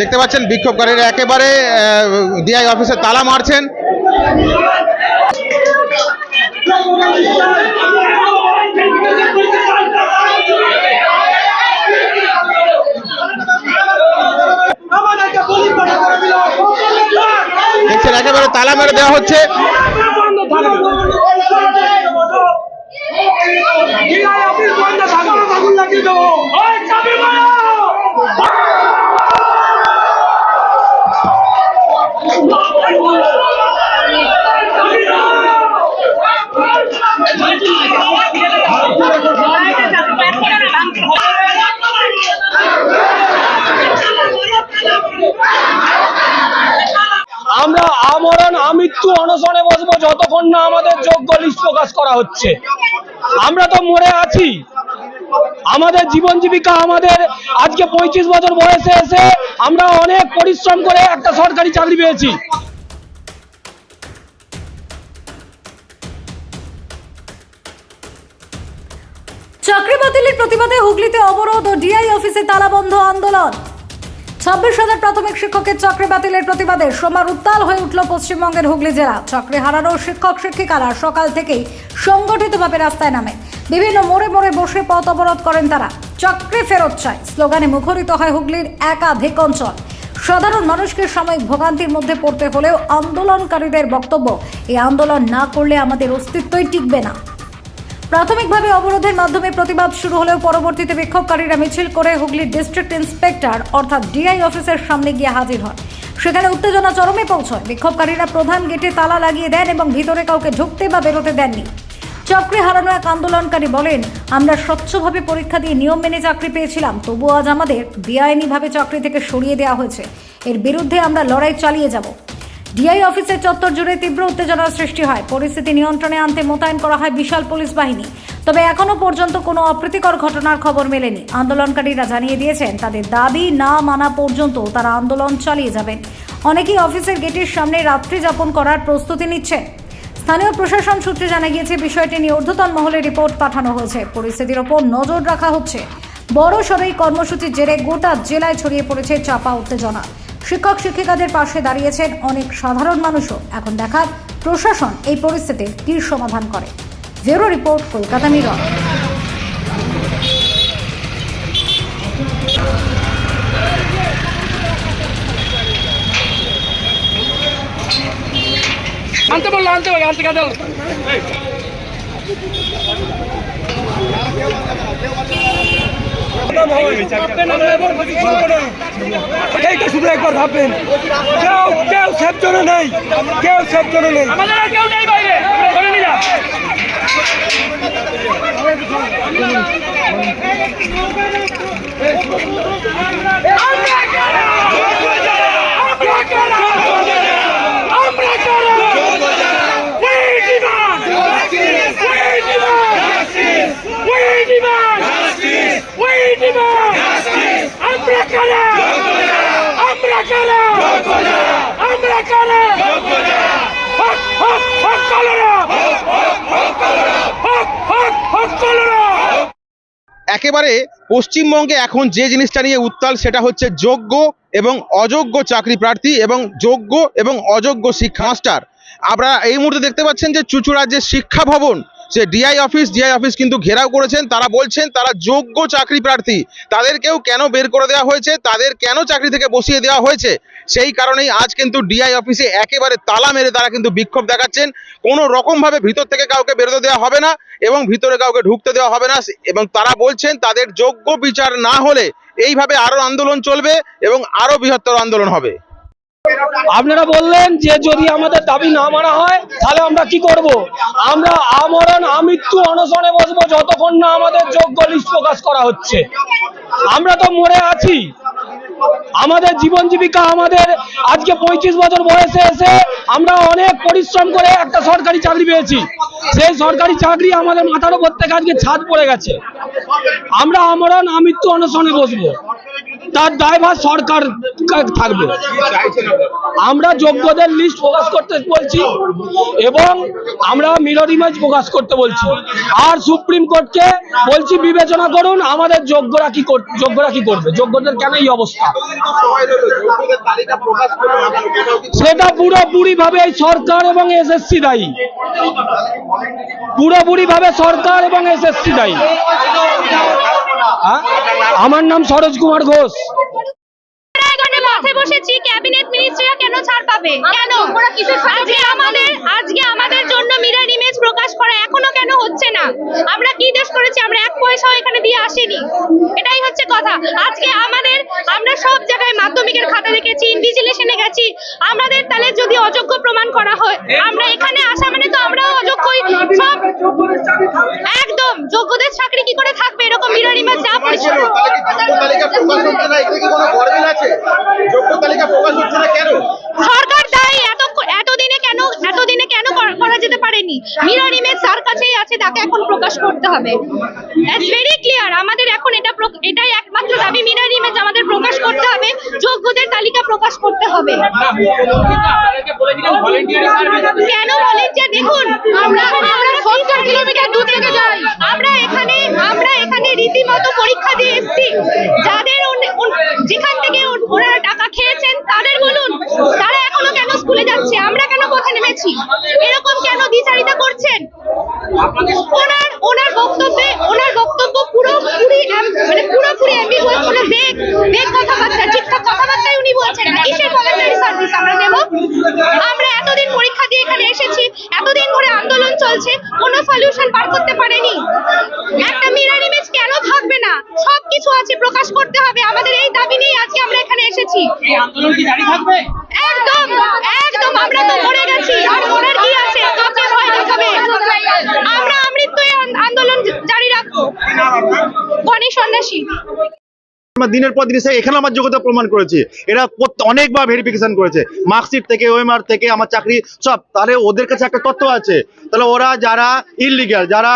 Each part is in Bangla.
দেখতে পাচ্ছেন বিক্ষোভকারীরা একেবারে ডিআই অফিসে তালা মারছেন। দেখছেন একেবারে তালা মেরে দেওয়া হচ্ছে। না আমাদের যোগ্য লিস্ট প্রকাশ করা হচ্ছে। আমরা তো মরে আছি। আমাদের জীবন জীবিকা আমাদের আজকে পঁয়ত্রিশ বছর বয়সে এসে আমরা অনেক পরিশ্রম করে একটা সরকারি চাকরি পেয়েছি। চাকরি বাতিলের প্রতিবাদে হুগলিতে অবরোধ ও ডিআই অফিসে তালাবন্ধ আন্দোলন। ছাব্বিশ হাজার প্রাথমিক শিক্ষকের চাকরি বাতিলের প্রতিবাদে সোমবার উত্তাল হয়ে উঠল পশ্চিমবঙ্গের হুগলি জেলা। চাকরি হারানো শিক্ষক, শিক্ষিকারা সকাল থেকেই সংগঠিতভাবে রাস্তায় নামে। বিভিন্ন মোড়ে মোড়ে বসে পথ অবরোধ করেন তারা। চাকরি ফেরত চায়। স্লোগানে মুখরিত হয় হুগলির একাধিক অঞ্চল। সাধারণ মানুষকে সাময়িক ভোগান্তির মধ্যে পড়তে হলেও আন্দোলনকারীদের বক্তব্য, এই আন্দোলন না করলে আমাদের অস্তিত্বই টিকবে না। প্রাথমিকভাবে অবরোধের মাধ্যমে প্রতিবাদ শুরু হলেও পরবর্তীতে বিক্ষোভকারীরা মিছিল করে হুগলি ডিস্ট্রিক্ট ইন্সপেক্টর, অর্থাৎ ডিআই অফিসের সামনে গিয়ে হাজির হন। সেখানে উত্তেজনা চরমে পৌঁছয়। বিক্ষোভকারীরা প্রধান গেটে তালা লাগিয়ে দেন এবং ভিতরে কাউকে ঢুকতে বা বেরোতে দেননি। চাকরি হারানো এক আন্দোলনকারী বলেন, আমরা স্বচ্ছভাবে পরীক্ষা দিয়ে নিয়ম মেনে চাকরি পেয়েছিলাম, তবুও আজ আমাদের বেআইনিভাবে চাকরি থেকে সরিয়ে দেওয়া হয়েছে। এর বিরুদ্ধে আমরা লড়াই চালিয়ে যাব। ডিআই অফিসের চত্বর জুড়ে তীব্র উত্তেজনার সৃষ্টি হয়। পরিস্থিতি নিয়ন্ত্রণে আনতে মোতায়েন করা হয় বিশাল পুলিশ বাহিনী। তবে এখনও পর্যন্ত কোনো অপ্রীতিকর ঘটনার খবর মেলেনি। আন্দোলনকারীরা জানিয়ে দিয়েছেন, তাদের দাবি না মানা পর্যন্ত তারা আন্দোলন চালিয়ে যাবেন। অনেকেই অফিসের গেটের সামনে রাত্রি যাপন করার প্রস্তুতি নিচ্ছেন। স্থানীয় প্রশাসন সূত্রে জানা গিয়েছে, বিষয়টি নিয়ে ঊর্ধ্বতন মহলে রিপোর্ট পাঠানো হয়েছে। পরিস্থিতির ওপর নজর রাখা হচ্ছে। বড় সড়ই কর্মসূচির জেরে গোটা জেলায় ছড়িয়ে পড়েছে চাপা উত্তেজনা। শিক্ষক শিক্ষিকাদের পাশে দাঁড়িয়েছেন অনেক সাধারণ মানুষও। এখন দেখার প্রশাসন এই পরিস্থিতির কী সমাধান করে। জেরো রিপোর্ট কলকাতা মিরর আনতে বলল আনতে বলল আনতে কাঁদল এইটা শুধু একবার ভাববেন। কেউ কেউ সেফ জোনে নেই। কেউ সেফ জোনে নেই। আমরা একেবারে পশ্চিমবঙ্গে এখন যে জিনিসটা নিয়ে উত্তাল সেটা হচ্ছে যোগ্য এবং অযোগ্য চাকরি প্রার্থী এবং যোগ্য এবং অযোগ্য শিক্ষা মাস্টার। আমরা এই মুহূর্তে দেখতে পাচ্ছেন যে চুচুড়ার যে শিক্ষা ভবন সে ডিআই অফিস ডিআই অফিস কিন্তু ঘেরাও করেছেন, তারা বলছেন তারা যোগ্য চাকরি প্রার্থী। তাদেরকেও কেন বের করে দেওয়া হয়েছে? তাদের কেন চাকরি থেকে বসিয়ে দেওয়া হয়েছে? সেই কারণেই আজ কিন্তু ডিআই অফিসে একেবারে তালা মেরে তারা কিন্তু বিক্ষোভ দেখাচ্ছেন। কোনো রকমভাবে ভিতর থেকে কাউকে বেরোতে দেওয়া হবে না এবং ভিতরে কাউকে ঢুকতে দেওয়া হবে না। এবং তারা বলছেন তাদের যোগ্য বিচার না হলে এইভাবে আরও আন্দোলন চলবে এবং আরও বৃহত্তর আন্দোলন হবে। আপনারা বললেন যে যদি আমাদের দাবি না মানা হয়, তাহলে আমরা কি করব? আমরা আমরণ, আমৃত্যু, অনশনে বসবো যতক্ষণ না আমাদের যোগ্য লিস্ট প্রকাশ করা হচ্ছে। আমরা তো মরে আছি। আমাদের জীবন জীবিকা আমাদের আজকে পঁয়ত্রিশ বছর বয়সে এসে আমরা অনেক পরিশ্রম করে একটা সরকারি চাকরি পেয়েছি। সেই সরকারি চাকরি আমাদের মাথার উপর থেকে আজকে ছাদ পড়ে গেছে। আমরা আমরণ, আমৃত্যু, অনশনে বসবো। তার ড্রাইভার সরকার থাকবে। আমরা যোগ্যদের লিস্ট প্রকাশ করতে বলছি এবং আমরা মিরর ইমেজ প্রকাশ করতে বলছি। আর সুপ্রিম কোর্টকে বলছি, বিবেচনা করুন আমাদের যোগ্যরা কি যোগ্যরা কি করবে। যোগ্যদের কেন এই অবস্থা? সেটা পুরোপুরি ভাবে এই সরকার এবং এসএসসি দায়ী। পুরোপুরি ভাবে সরকার এবং এসএসসি দায়ী? আমার নাম সরোজ কুমার ঘোষ। মাঠে বসেছি ক্যাবিনেট মিনিস্ট্রিরা কেন ছাড় পাবে? কেন? আজকে আমাদের আজকে আমাদের জন্য মিরর ইমেজ প্রকাশ করা এখনও কেন হচ্ছে না? আমরা কি দেশ করেছি? আমরা এক পয়সাও এখানে দিয়ে আসিনি। এটাই হচ্ছে কথা। আজকে আমাদের আমরা সব জায়গায় মাধ্যমিকের খাতা দেখেছি ইনভিজিলেশনে গেছি। আমাদের তাহলে যদি অযোগ্য প্রমাণ করা হয় আমরা এখানে আসা মানে তো আমরাও অযোগ্যই। সব একদম। যোগ্যদের চাকরি কি করে থাকবে? এরকম মিরর ইমেজ যা পরিষ্কার সরকার দায়ী এত এতদিনে কেন এতদিনে কেন করা যেতে পারেনি? মিরর ইমেজ তার কাছেই আছে তাকে এখন প্রকাশ করতে হবে। ইটস ভেরি ক্লিয়ার আমাদের এখন এটা এটাই একমাত্র দাবি মিরর ইমেজ আমাদের প্রকাশ করতে হবে যোগ্যদের তালিকা প্রকাশ করতে হবে। কেন ভলেন্টিয়ার দেখুন আমরা আমরা সত্তর কিলোমিটার দূর থেকে যাই আমরা এখানে আমরা এখানে রীতিমতো পরীক্ষা দিয়ে এসেছি যাদের ওন- ওন- যেখান থেকে ও- ওনারা টাকা খেয়েছেন তাদের বলুন তারা এখনও কেন স্কুলে যাচ্ছে আমরা কেন নেমেছি এরকম কেন দ্বিচারিতা করছেন? ওনার ওনার বক্তব্যে ওনার বক্তব্য পুরোপুরি মানে পুরোপুরি অ্যাম্বিগুয়াস কোনো বেগ বেগ কথাবার্তা ঠিকঠাক কথাবার্তাই উনি বলছেন না। কিসের ভলেন্টারি সার্ভিস আমরা দেব। আমরা এতদিন পরীক্ষা দিয়ে এখানে এসেছি এতদিন ধরে আন্দোলন চলছে কোনো সলিউশন পার করতে পারেনি। একটা মিরর ইমেজ কেন থাকবে না? সবকিছু আছে প্রকাশ করতে হবে আমাদের দাবি নিয়ে আজকে আমরা এখানে এসেছি। এই আন্দোলন কি জারি থাকবে? একদম একদম আমরা তো মরে গেছি। আর মরার কি আছে? কাকে ভয় দেখাবে? আমরা আমৃত্যু এই আন্দোলন জারি রাখব। গণেশ সন্ন্যাসী। আমরা দিনের পর দিন এসে এখানে আমার যোগ্যতা প্রমাণ করেছি। এরা অনেকবার ভেরিফিকেশন করেছে। মার্কশিট থেকে ওএমআর থেকে আমার চাকরি সব। তাহলে ওদের কাছে একটা তথ্য আছে। তাহলে ওরা যারা ইললিগাল যারা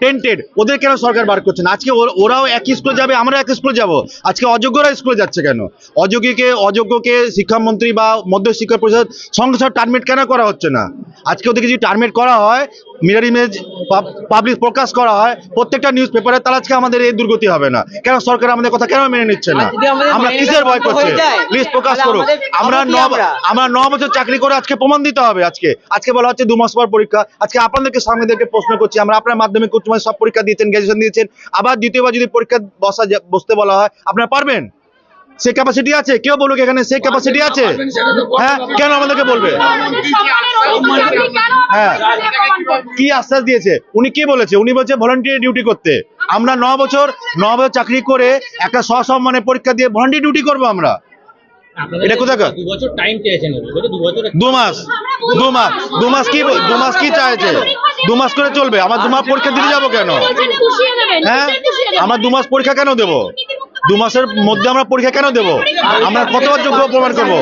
টেন্টেড ওদের কেন সরকার বার করছে না? আজকে ওর- ওরাও এক স্কুলে যাবে আমরা এক স্কুলে যাব। আজকে অযোগ্যরা স্কুলে যাচ্ছে কেন? অযোগ্যকে অযোগ্যকে শিক্ষামন্ত্রী বা মধ্য শিক্ষা পরিষদ সঙ্গে সব টার্মেট কেন করা হচ্ছে না? আজকে ওদেরকে যদি টার্মেট করা হয় মিরর ইমেজ পাবলিক প্রকাশ করা হয় প্রত্যেকটা নিউজ পেপারে তাহলে আজকে আমাদের এই দুর্গতি হবে না। কেন সরকার আমাদের কথা কেন মেনে নিচ্ছে না? আমরা কিসের ভয় করছে? লিস্ট প্রকাশ করুক আমরা ন আমরা? ন বছর চাকরি করে আজকে প্রমাণ দিতে হবে আজকে। আজকে বলা হচ্ছে দু মাস পর পরীক্ষা। আজকে আপনাদেরকে সামনেদেরকে প্রশ্ন করছি। আমরা আপনার মাধ্যমে উচ্চ সব পরীক্ষা দিয়েছেন গ্র্যাজুয়েশন দিয়েছেন। আবার দ্বিতীয়বার যদি পরীক্ষা বসা বসতে বলা হয় আপনারা পারবেন? সে ক্যাপাসিটি আছে? কেউ বলুক এখানে সে ক্যাপাসিটি আছে? হ্যাঁ কেন আমাদেরকে বলবে? হ্যাঁ। কি আশ্বাস দিয়েছে? উনি কি বলেছে? উনি বলছে ভলান্টিয়ার ডিউটি করতে। আমরা ন বছর ন বছর চাকরি করে একটা সসম্মানে পরীক্ষা দিয়ে ভলান্টিয়ার ডিউটি করব আমরা। এটা কোথাকার? দু বছর টাইম চেয়েছেন দু মাস। দু মাস। দু মাস কি দু মাস কি চাইছে? দু মাস করে চলবে। আমার দু মাস পরীক্ষা দিতে যাব কেন? হ্যাঁ? আমরা দু মাস পরীক্ষা কেন দেবো? দু মাসের মধ্যে আমরা পরীক্ষা কেন দেবো? আমরা কতবার যোগ্য প্রমাণ করব?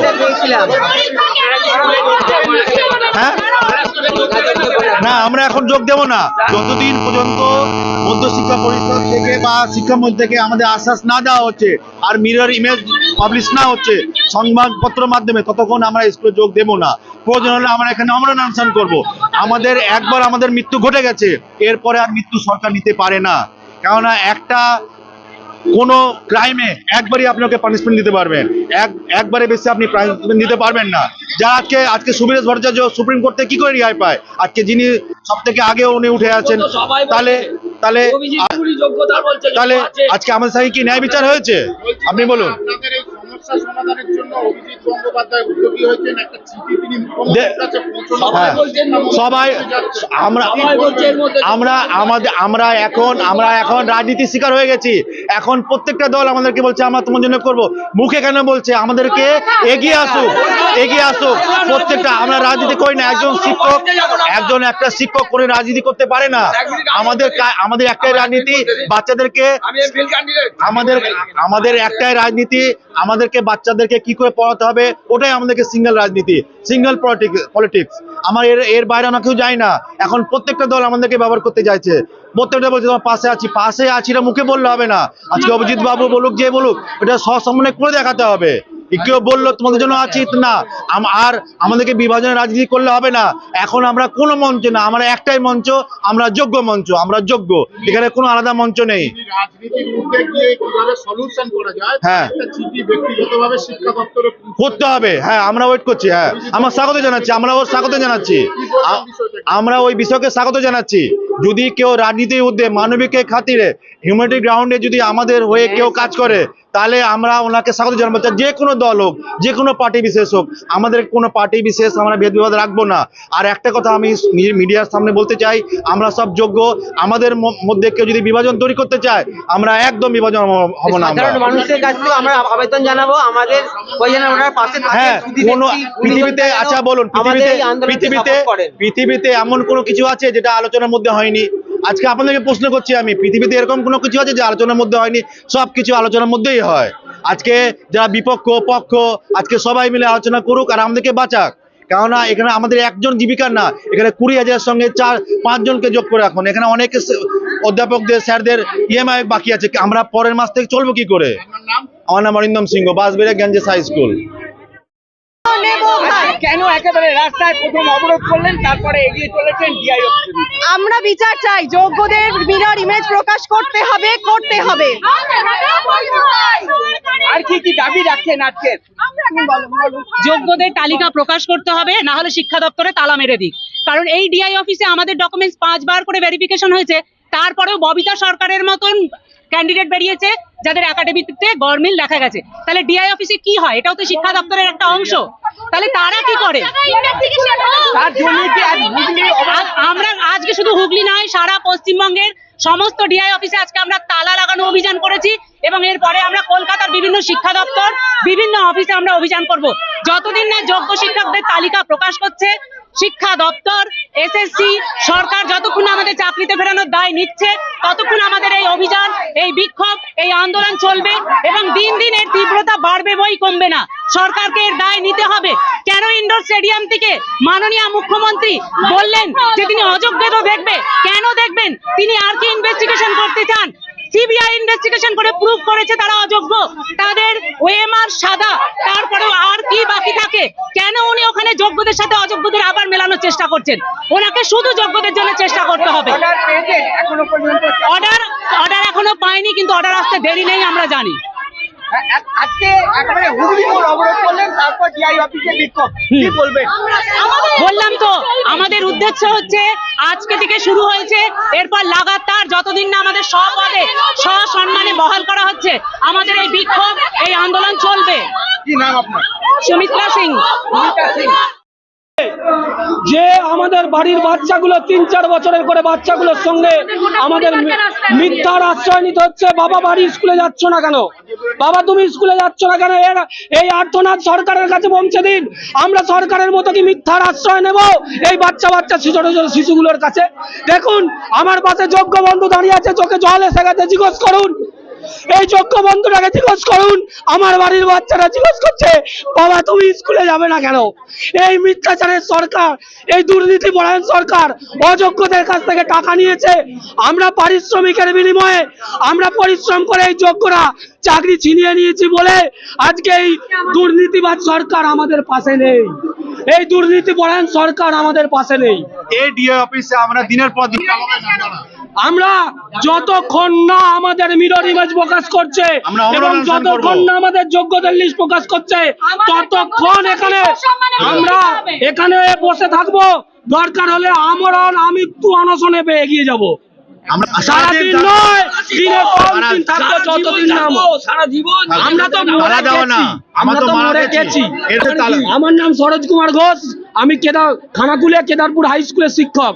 হ্যাঁ? না, আমরা এখন যোগ দেব না। যতদিন পর্যন্ত মধ্য শিক্ষা পরিষদ থেকে বা শিক্ষামন্ত্রী থেকে আমাদের আশ্বাস না দেওয়া হচ্ছে, আর মিরর ইমেজ পাবলিশ না হচ্ছে, সংবাদপত্র মাধ্যমে, ততক্ষণ আমরা স্কুলে যোগ দেব না। প্রয়োজন হলে আমরা এখানে আমরা নামসান করব। আমাদের একবার আমাদের মৃত্যু ঘটে গেছে, এরপরে আর মৃত্যু সরকার নিতে পারে না। কেননা একটা কোনো ক্রাইমে একবারই আপনাকে পানিশমেন্ট দিতে পারবেন। এক একবারে বেশি আপনি পানিশমেন্ট দিতে পারবেন না। যা আজকে আজকে সুবিরেশ ভট্টাচার্য সুপ্রিম কোর্টে কি করে রিহাই পায়? আজকে যিনি সব থেকে আগে উনি উঠে আছেন তাহলে তাহলে তাহলে আজকে আমাদের সাথে কি ন্যায় বিচার হয়েছে? আপনি বলুন। সমস্যা সমাধানের জন্য অভিজিৎ গঙ্গোপাধ্যায় উদ্যোগী হয়েছেন। একটা চিঠি তিনি মুখ্যমন্ত্রীর কাছে পৌঁছানো সবাই হ্যাঁ। সবাই আমরা আমাদের আমরা এখন আমরা এখন রাজনীতির শিকার হয়ে গেছি। এখন প্রত্যেকটা দল আমাদেরকে বলছে আমরা তোমার জন্য করব। মুখে কেন বলছে? আমাদেরকে এগিয়ে আসুক। এগিয়ে আসুক। প্রত্যেকটা আমরা রাজনীতি করি না। একজন শিক্ষক একজন একটা শিক্ষক করে রাজনীতি করতে পারে না। আমাদের আমাদের একটাই রাজনীতি। বাচ্চাদেরকে আমাদের আমাদের একটাই রাজনীতি। আমাদেরকে, বাচ্চাদেরকে কি করে পড়াতে হবে, ওটাই আমাদেরকে সিঙ্গেল রাজনীতি সিঙ্গেল পলিটিক্স আমার এর এর বাইরে আমরা কেউ যায় না। এখন প্রত্যেকটা দল আমাদেরকে ব্যবহার করতে চাইছে প্রত্যেকটা বলছে, তোমার পাশে আছি পাশে আছি এটা মুখে বললে হবে না। আজকে অভিজিৎ বাবু বলুক, যে বলুক, এটা সসম্মানে করে দেখাতে হবে। কেউ বলল তোমাদের জন্য আছি না। আর আমাদেরকে বিভাজনের রাজনীতি করলে হবে না। এখন আমরা কোনো মঞ্চ না আমরা একটাই মঞ্চ আমরা যোগ্য মঞ্চ আমরা যোগ্য। এখানে কোনো আলাদা মঞ্চ নেই। হ্যাঁ। করতে হবে। হ্যাঁ আমরা ওয়েট করছি হ্যাঁ। আমরা স্বাগত জানাচ্ছি আমরা ওর স্বাগত জানাচ্ছি। আমরা ওই বিষয়কে স্বাগত জানাচ্ছি। যদি কেউ রাজনীতির মধ্যে মানবিকের খাতিরে হিউম্যানিটি গ্রাউন্ডে যদি আমাদের হয়ে কেউ কাজ করে তাহলে আমরা ওনাকে স্বাগত জানাব। যে কোনো দল হোক যে কোনো পার্টি বিশেষ হোক আমাদের কোনো পার্টি বিশেষ আমরা ভেদ বিবাদ রাখব না। আর একটা কথা আমি মিডিয়ার সামনে বলতে চাই আমরা সব যোগ্য আমাদের মধ্যে কেউ যদি বিভাজন তৈরি করতে চায় আমরা একদম বিভাজন হব- না মানুষের কাছ থেকে আমরা আবেদন জানাব আমাদের পাশে হ্যাঁ কোনো পৃথিবীতে আচ্ছা বলুন পৃথিবীতে পৃথিবীতে এমন কোনো কিছু আছে যেটা আলোচনার মধ্যে হয়নি? আজকে আপনাদেরকে প্রশ্ন করছি আমি পৃথিবীতে এরকম কোনো কিছু আছে যে আলোচনার মধ্যে হয়নি? সব কিছু আলোচনার মধ্যেই হয়। আজকে যারা বিপক্ষ পক্ষ আজকে সবাই মিলে আলোচনা করুক আর আমাদেরকে বাঁচাক। কেননা এখানে আমাদের একজন জীবিকার না এখানে কুড়ি হাজারের সঙ্গে চার পাঁচজনকে যোগ করে রাখুন। এখানে অনেক অধ্যাপকদের স্যারদের ইএমআই বাকি আছে। আমরা পরের মাস থেকে চলবো কি করে? আমার নাম Arindam Singha Basbera Ganges high school. কেন একেবারে রাস্তায় প্রথম অবরোধ করলেন তারপরে এগিয়ে চলেছেন ডিআই আমরা বিচার চাই যোগ্যদের মিরর ইমেজ প্রকাশ করতে হবে করতে হবে। আর কি কি দাবি রাখছেন আজকে? যোগ্যদের তালিকা প্রকাশ করতে হবে না হলে শিক্ষা দপ্তরে তালা মেরে দিক। কারণ এই ডিআই অফিসে আমাদের ডকুমেন্টস পাঁচবার করে ভেরিফিকেশন হয়েছে তারপরেও ববিতা সরকারের মতন ক্যান্ডিডেট বেরিয়েছে যাদের একাডেমিতে গরমিল দেখা গেছে। তাহলে ডিআই অফিসে কি হয়? এটাও তো শিক্ষা দপ্তরের একটা অংশ। তাহলে তারা কি করে? আমরা আজকে শুধু হুগলি নয় সারা পশ্চিমবঙ্গের সমস্ত ডিআই অফিসে আজকে আমরা তালা লাগানো অভিযান করেছি এবং এরপরে আমরা কলকাতার বিভিন্ন শিক্ষা দপ্তর বিভিন্ন অফিসে আমরা অভিযান করব। যতদিন না যোগ্য শিক্ষকদের তালিকা প্রকাশ করছে শিক্ষা দপ্তর, এসএসসি, সরকার যতক্ষণ আমাদের চাকরিতে ফেরানোর দায় নিচ্ছে, ততক্ষণ আমাদের এই অভিযান, এই বিক্ষোভ, এই আন্দোলন চলবে এবং দিন দিন এর তীব্রতা বাড়বে বই কমবে না। সরকারকে এর দায় নিতে হবে। কেন ইন্ডোর স্টেডিয়াম থেকে মাননীয় মুখ্যমন্ত্রী বললেন যে তিনি অযোগ্যতা দেখবে? কেন দেখবেন? তিনি আর কি ইনভেস্টিগেশন করতে চান? সিবিআই ইনভেস্টিগেশন করে প্রুফ করেছে তারা অযোগ্য। তাদের ওএমআর সাদা, তারপরেও আর কি বাকি থাকে কেন উনি ওখানে যোগ্যদের সাথে অযোগ্যদের আবার মেলানোর চেষ্টা করছেন। ওনাকে শুধু যোগ্যদের জন্য চেষ্টা করতে হবে। অর্ডার অর্ডার এখনও পাইনি কিন্তু অর্ডার আসতে দেরি নেই আমরা জানি। বলবেন? বললাম তো আমাদের উদ্দেশ্য হচ্ছে আজকে থেকে শুরু হয়েছে এরপর লাগাতার যতদিন না আমাদের সপদে সসম্মানে বহাল করা হচ্ছে আমাদের এই বিক্ষোভ এই আন্দোলন চলবে। কি নাম আপনার? সুমিত্রা সিং। আমাদের বাড়ির বাচ্চাগুলো তিন চার বছরের করে বাচ্চাগুলোর সঙ্গে আমাদের মিথ্যার আশ্রয় নিতে হচ্ছে। বাবা বাড়ি স্কুলে যাচ্ছ না কেন? বাবা, তুমি স্কুলে যাচ্ছ না কেন? এর, এই আর্থনাথ সরকারের কাছে পৌঁছে দিন। আমরা সরকারের মতো কি মিথ্যার আশ্রয় নেব এই বাচ্চা বাচ্চা ছোট ছোট শিশুগুলোর কাছে? দেখুন, আমার পাশে যোগ্য বন্ধু দাঁড়িয়ে আছে, চোখে জল এসে গেছে, জিজ্ঞেস করুন। এই যোগ্য বন্ধুটাকে জিজ্ঞেস করুন। আমার বাড়ির বাচ্চারা জিজ্ঞেস করছে, বাবা, তুমি স্কুলে যাবে না কেন? এই মিথ্যাচারের সরকার, এই দুর্নীতি পরায়ণ সরকার অযোগ্যদের কাছ থেকে টাকা নিয়েছে। আমরা পারিশ্রমিকের বিনিময়ে, আমরা পরিশ্রম করে এই যোগ্যরা চাকরি ছিনিয়ে নিয়েছি বলে আজকে এই দুর্নীতিবাদ সরকার আমাদের পাশে নেই। এই দুর্নীতি পরায়ণ সরকার আমাদের পাশে নেই। এই ডিএ অফিসে আমরা দিনের পর দিন আমরা যতক্ষণ না আমাদের মিরর ইমেজ প্রকাশ করছে এবং যতক্ষণ না আমাদের যোগ্যদের লিস্ট প্রকাশ করছে ততক্ষণ এখানে আমরা এখানে বসে থাকব। দরকার হলে আমরণ আমৃত্যু অনশনে পেয়ে এগিয়ে যাব। আমার নাম সরোজ কুমার ঘোষ। আমি কেদার খানাকুলিয়া কেদারপুর হাই স্কুলের শিক্ষক।